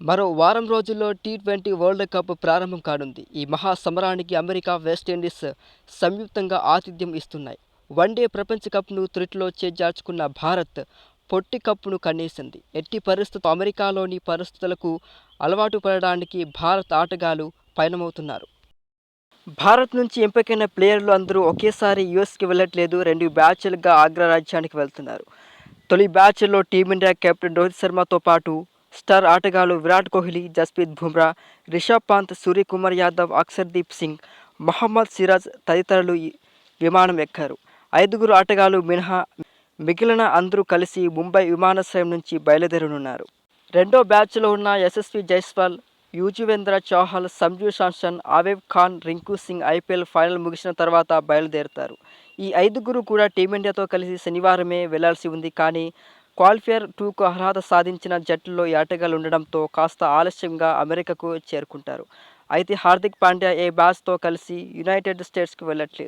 మరో వారం రోజుల్లో టీ ట్వంటీ వరల్డ్ కప్ ప్రారంభం కానుంది. ఈ మహా సమరానికి అమెరికా వెస్టిండీస్ సంయుక్తంగా ఆతిథ్యం ఇస్తున్నాయి. వన్డే ప్రపంచ కప్ను త్రిట్లో చేజార్చుకున్న భారత్ పొట్టి కప్ను కన్నేసింది. ఎట్టి పరిస్థితులు అమెరికాలోని పరిస్థితులకు అలవాటు పడడానికి భారత్ ఆటగాళ్ళు పయనమవుతున్నారు. భారత్ నుంచి ఎంపికైన ప్లేయర్లు అందరూ ఒకేసారి యుఎస్కి వెళ్ళట్లేదు. రెండు బ్యాచ్లుగా ఆగ్రా రాజ్యానికి వెళ్తున్నారు. తొలి బ్యాచ్లో టీమిండియా కెప్టెన్ రోహిత్ శర్మతో పాటు స్టార్ ఆటగాళ్ళు విరాట్ కోహ్లీ జస్ప్రీత్ బుమ్రా రిషబ్ పంత్ సూర్యకుమార్ యాదవ్ అక్షర్దీప్ సింగ్ మహమ్మద్ సిరాజ్ తదితరులు విమానం ఎక్కారు. ఐదుగురు ఆటగాళ్ళు మినహా మిగిలిన అందరూ కలిసి ముంబై విమానాశ్రయం నుంచి బయలుదేరనున్నారు. రెండో బ్యాచ్లో ఉన్న యశస్వి జైస్వాల్ యుజువేంద్ర చౌహాల్ సంజు శాంసన్ ఆవేబ్ ఖాన్ రింకు సింగ్ ఐపీఎల్ ఫైనల్ ముగిసిన తర్వాత బయలుదేరుతారు. ఈ ఐదుగురు కూడా టీమిండియాతో కలిసి శనివారమే వెళ్ళాల్సి ఉంది. కానీ క్వాలిఫైర్ టూకు అర్హత సాధించిన జట్టులో ఈ ఆటగాళ్ళు ఉండడంతో కాస్త ఆలస్యంగా అమెరికాకు చేరుకుంటారు. అయితే హార్దిక్ పాండ్యా ఏ బ్యాచ్తో కలిసి యునైటెడ్ స్టేట్స్కి వెళ్ళట్లేదు.